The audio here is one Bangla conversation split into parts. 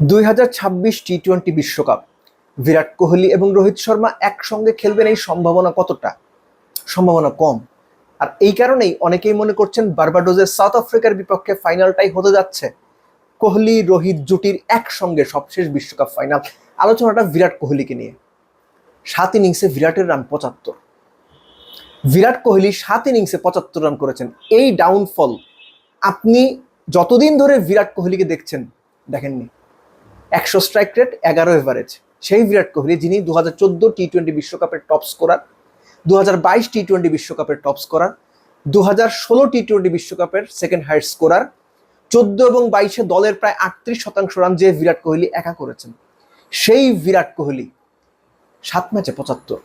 দুই হাজার ছাব্বিশ টি টোয়েন্টি বিশ্বকাপ। বিরাট কোহলি এবং রোহিত শর্মা একসঙ্গে খেলবেন এই সম্ভাবনা কতটা? সম্ভাবনা কম। আর এই কারণেই অনেকেই মনে করছেন বার্বাডোজের সাউথ আফ্রিকার বিপক্ষে ফাইনালটাই হতে যাচ্ছে। কোহলি, রোহিত জুটির একসঙ্গে সবশেষ বিশ্বকাপ ফাইনাল। আলোচনাটা বিরাট কোহলিকে নিয়ে। সাত ইনিংসে বিরাটের রান পঁচাত্তর। বিরাট কোহলি সাত ইনিংসে পঁচাত্তর রান করেছেন। এই ডাউনফল আপনি যতদিন ধরে বিরাট কোহলিকে দেখছেন, দেখেননি। একশো স্ট্রাইক রেট এগারো এভারেজ সেই বিরাট কোহলি, যিনি দু হাজার চোদ্দ টি টোয়েন্টি বিশ্বকাপের টপ স্কোরার দু হাজার বাইশ টি টোয়েন্টি বিশ্বকাপের টপ স্কোরার দু হাজার ষোলো টি টোয়েন্টি বিশ্বকাপের সেকেন্ড হাইস্ট স্কোরার চোদ্দ এবং বাইশে দলের প্রায় আটত্রিশ শতাংশ রান যে বিরাট কোহলি একা করেছেন। সেই বিরাট কোহলি সাত ম্যাচে পঁচাত্তর।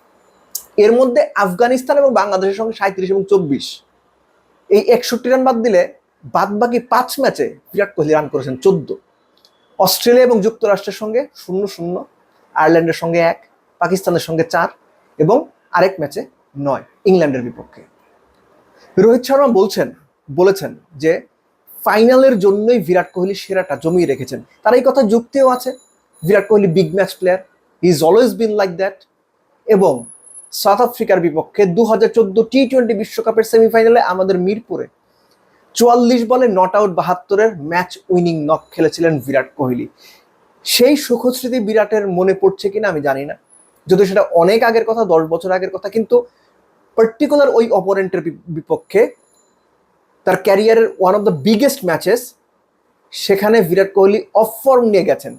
এর মধ্যে আফগানিস্তান এবং বাংলাদেশের সঙ্গে সাঁত্রিশ এবং চব্বিশ। এই একষট্টি রান বাদ দিলে বাদ বাকি পাঁচ ম্যাচে বিরাট কোহলি রান করেছেন চোদ্দ। অস্ট্রেলিয়া এবং যুক্তরাষ্ট্রের সঙ্গে শূন্য শূন্য, আয়ারল্যান্ডের সঙ্গে এক, পাকিস্তানের সঙ্গে চার এবং আরেক ম্যাচে নয়, ইংল্যান্ডের বিপক্ষে। রোহিত শর্মা বলছেন, বলেছেন যে ফাইনালের জন্যই বিরাট কোহলি সেরাটা জমিয়ে রেখেছেন। তার এই কথা যুক্তিও আছে। Virat Kohli big match player is always been like that এবং সাউথ আফ্রিকার বিপক্ষে দু হাজার চোদ্দ টি টোয়েন্টি বিশ্বকাপের সেমিফাইনালে আমাদের মিরপুরে চুয়াল্লিশ বলে নট আউট বাহাত্তরের ম্যাচ উইনিং নক খেলেছিলেন বিরাট কোহলি। সেই সুখস্মৃতি বিরাটের মনে পড়ছে কিনা আমি জানি না। যদি সেটা অনেক আগের কথা, দশ বছর আগের কথা, কিন্তু পার্টিকুলার ওই অপোনেন্টের বিপক্ষে তার ক্যারিয়ারের one of the biggest matches সেখানে বিরাট কোহলি অফ ফর্ম নিয়ে গেছেন।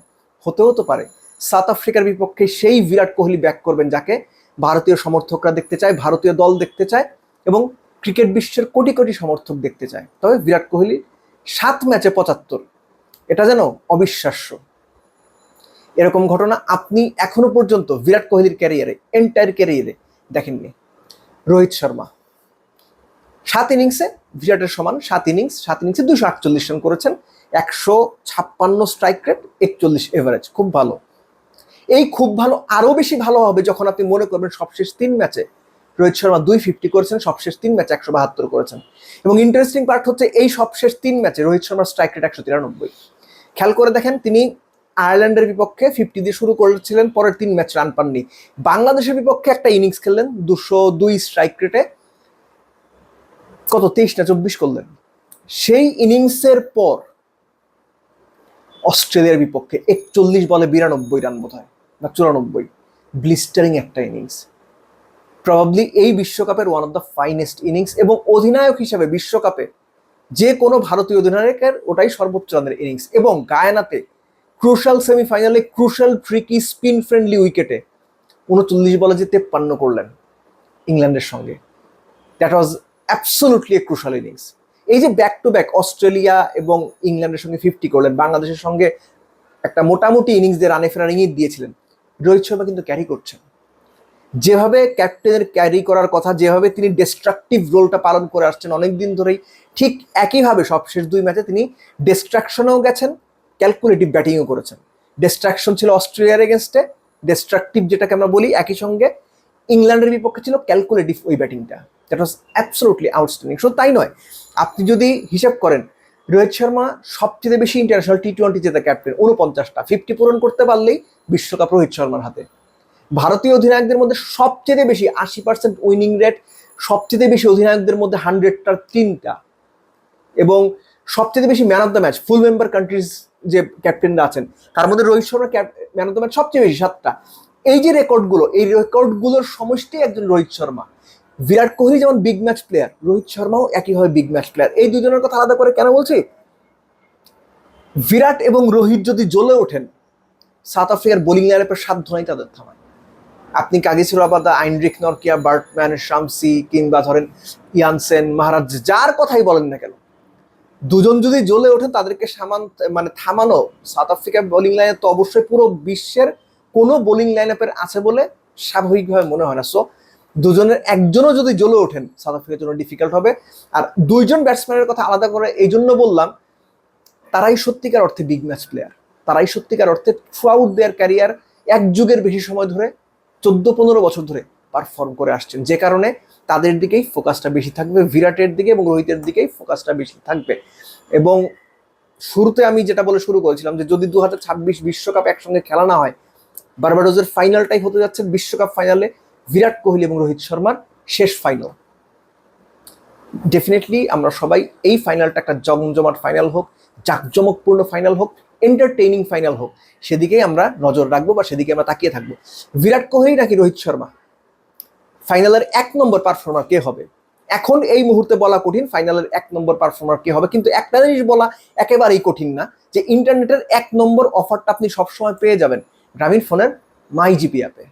হতেও তো পারে। সাউথ আফ্রিকার বিপক্ষে সেই বিরাট কোহলি ব্যাক করবেন যাকে ভারতীয় সমর্থকরা দেখতে চায়, ভারতীয় দল দেখতে চায় এবং ক্রিকেট বিশ্বের কোটি কোটি সমর্থক দেখতে চায়। তবে বিরাট কোহলি সাত ম্যাচে পঁচাত্তর। এটা যেন অবিশ্বাস্য। এরকম ঘটনা আপনি এখনও পর্যন্ত বিরাট কোহলির ক্যারিয়ারে এন্টায়ার ক্যারিয়ারে দেখেননি। রোহিত শর্মা। সাত ইনিংসে বিরাটের সমান সাত ইনিংস সাত ইনিংসে দুশো আটচল্লিশ রান করেছেন, একশো ছাপ্পান্ন স্ট্রাইক রেট একচল্লিশ এভারেজ খুব ভালো। এই খুব ভালো, আরও বেশি ভালো হবে যখন আপনি মনে করবেন সবশেষ তিন ম্যাচে রোহিত শর্মা দুই ফিফটি করেছেন, সবশেষ তিন ম্যাচে একশো বাহাত্তর করেছেন। এবং ইন্টারেস্টিং পার্ট হচ্ছে এই সবশেষ তিন ম্যাচে রোহিত শর্মার স্ট্রাইক রেট একশো তিরানব্বই। খেয়াল করে দেখেন, তিনি আয়ারল্যান্ডের বিপক্ষে ফিফটি দিয়ে শুরু করেছিলেন, পরের তিন ম্যাচ রান পাননি। বাংলাদেশের বিপক্ষে একটা ইনিংস খেললেন, দুশো দুই স্ট্রাইক রেটে কত? তেইশ না চব্বিশ করলেন। সেই ইনিংসের পর অস্ট্রেলিয়ার বিপক্ষে একচল্লিশ বলে বিরানব্বই রান বোধ হয় না চুরানব্বই। ব্লিস্টারিং একটা ইনিংস প্রবাবলি এই বিশ্বকাপের one of the finest innings এবং অধিনায়ক হিসেবে বিশ্বকাপে যে কোনো ভারতীয় অধিনায়কের ওটাই সর্বোচ্চ রানের ইনিংস এবং গায়ানাতে ক্রুশাল সেমিফাইনালে ক্রুশাল ট্রিকি স্পিন ফ্রেন্ডলি উইকেটে উনচল্লিশ বলে যে তেপ্পান্ন করলেন ইংল্যান্ডের সঙ্গে। That was absolutely a crucial innings এই যে ব্যাক টু ব্যাক অস্ট্রেলিয়া এবং ইংল্যান্ডের সঙ্গে ফিফটি করলেন, বাংলাদেশের সঙ্গে একটা মোটামুটি ইনিংস দিয়ে রানে ফেরার ইঙ্গিত দিয়েছিলেন। রোহিত শর্মা কিন্তু ক্যারি করছেন। যেভাবে ক্যাপ্টেনের ক্যারি করার কথা, যেভাবে তিনি ডিস্ট্রাকটিভ রোলটা পালন করে আসছেন অনেকদিন ধরেই, ঠিক একইভাবে সবশেষ দুই ম্যাচে তিনি ডিস্ট্রাকশনেও গেছেন ক্যালকুলেটিভ ব্যাটিংও করেছেন। ডিস্ট্রাকশন ছিল অস্ট্রেলিয়ার এগেনস্টে ডিস্ট্রাকটিভ যেটাকে আমরা বলি একই সঙ্গে, ইংল্যান্ডের বিপক্ষে ছিল ক্যালকুলেটিভ ওই ব্যাটিংটা দ্যাট ওয়াজ অ্যাবসোলুটলি আউটস্ট্যান্ডিং শুধু তাই নয়, আপনি যদি হিসাব করেন, রোহিত শর্মা সবচেয়ে বেশি ইন্টারন্যাশনাল টি টোয়েন্টি জেতা ক্যাপ্টেন উনপঞ্চাশটা ফিফটি পূরণ করতে পারলেই বিশ্বকাপ রোহিত শর্মার হাতে। ভারতীয় অধিনায়কদের মধ্যে সবচেয়ে বেশি আশি পার্সেন্ট উইনিং রেট সবচেয়ে বেশি অধিনায়কদের মধ্যে হান্ড্রেডটার তিনটা। এবং সবচেয়ে বেশি man of the match full member countries যে ক্যাপ্টেনরা আছেন, তার মধ্যে Rohit Sharma man of the match সবচেয়ে বেশি সাতটা। এই যে রেকর্ডগুলো, এই রেকর্ডগুলোর সমষ্টি একজন রোহিত শর্মা। বিরাট কোহলি যেমন বিগ ম্যাচ প্লেয়ার রোহিত শর্মাও একইভাবে বিগ ম্যাচ প্লেয়ার এই দুজনের কথা আলাদা করে কেন বলছি? বিরাট এবং রোহিত যদি জ্বলে ওঠেন সাউথ আফ্রিকার বোলিং লাইনের সাধ্য নাই তাদের থামায়। আপনি কাগিসুরাবাদা আইনরিক নরকিয়া, বার্টম্যান, শামসি কিংবা ধরেন ইয়ানসেন মহারাজ, যার কথাই বলেন না কেন? দুজন যদি জ্বলে ওঠেন, তাদেরকে সামান মানে থামানো, সাউথ আফ্রিকার বোলিং লাইনে তো অবশ্যই পুরো বিশ্বের কোনো বোলিং লাইন আপের আছে বলে স্বাভাবিকভাবে মনে হয় না। সো দুজনের একজনও যদি জ্বলে ওঠেন, সাউথ আফ্রিকার জন্য ডিফিকাল্ট হবে। আর দুইজন ব্যাটসম্যানের কথা আলাদা করে এই জন্য বললাম, তারাই সত্যিকার অর্থে বিগ ম্যাচ প্লেয়ার তারাই সত্যিকার অর্থে থ্রু আউট দেয়ার ক্যারিয়ার এক যুগের বেশি সময় ধরে চোদ্দ পনেরো বছর ধরে পারফর্ম করে আসছেন। যে কারণে তাদের দিকেই ফোকাসটা বেশি থাকবে বিরাটের দিকে এবং রোহিতের দিকেই ফোকাসটা বেশি থাকবে। এবং শুরুতে আমি যেটা বলে শুরু করেছিলাম যে, যদি দু বিশ্বকাপ একসঙ্গে খেলা না হয়, বার্বাডোজের ফাইনালটাই হতে যাচ্ছে বিশ্বকাপ ফাইনালে বিরাট কোহলি এবং রোহিত শর্মার শেষ ফাইনাল ডেফিনেটলি আমরা সবাই এই ফাইনালটা একটা জমজমাট ফাইনাল হোক, জাঁকজমকপূর্ণ ফাইনাল হোক এন্টারটেইনিং ফাইনাল হোক, সেদিকেই আমরা নজর রাখব বা সেদিকে আমরা তাকিয়ে থাকব। বিরাট কোহলি নাকি রোহিত শর্মা? ফাইনালের এক নম্বর পারফর্মার কে হবে? এখন এই মুহূর্তে বলা কঠিন, ফাইনালের এক নম্বর পারফর্মার কে হবে? কিন্তু একটা জিনিস বলা একেবারেই কঠিন না, যে ইন্টারনেটের এক নম্বর অফারটা আপনি সবসময় পেয়ে যাবেন। গ্রামীণ ফোনের মাই জিপি অ্যাপে।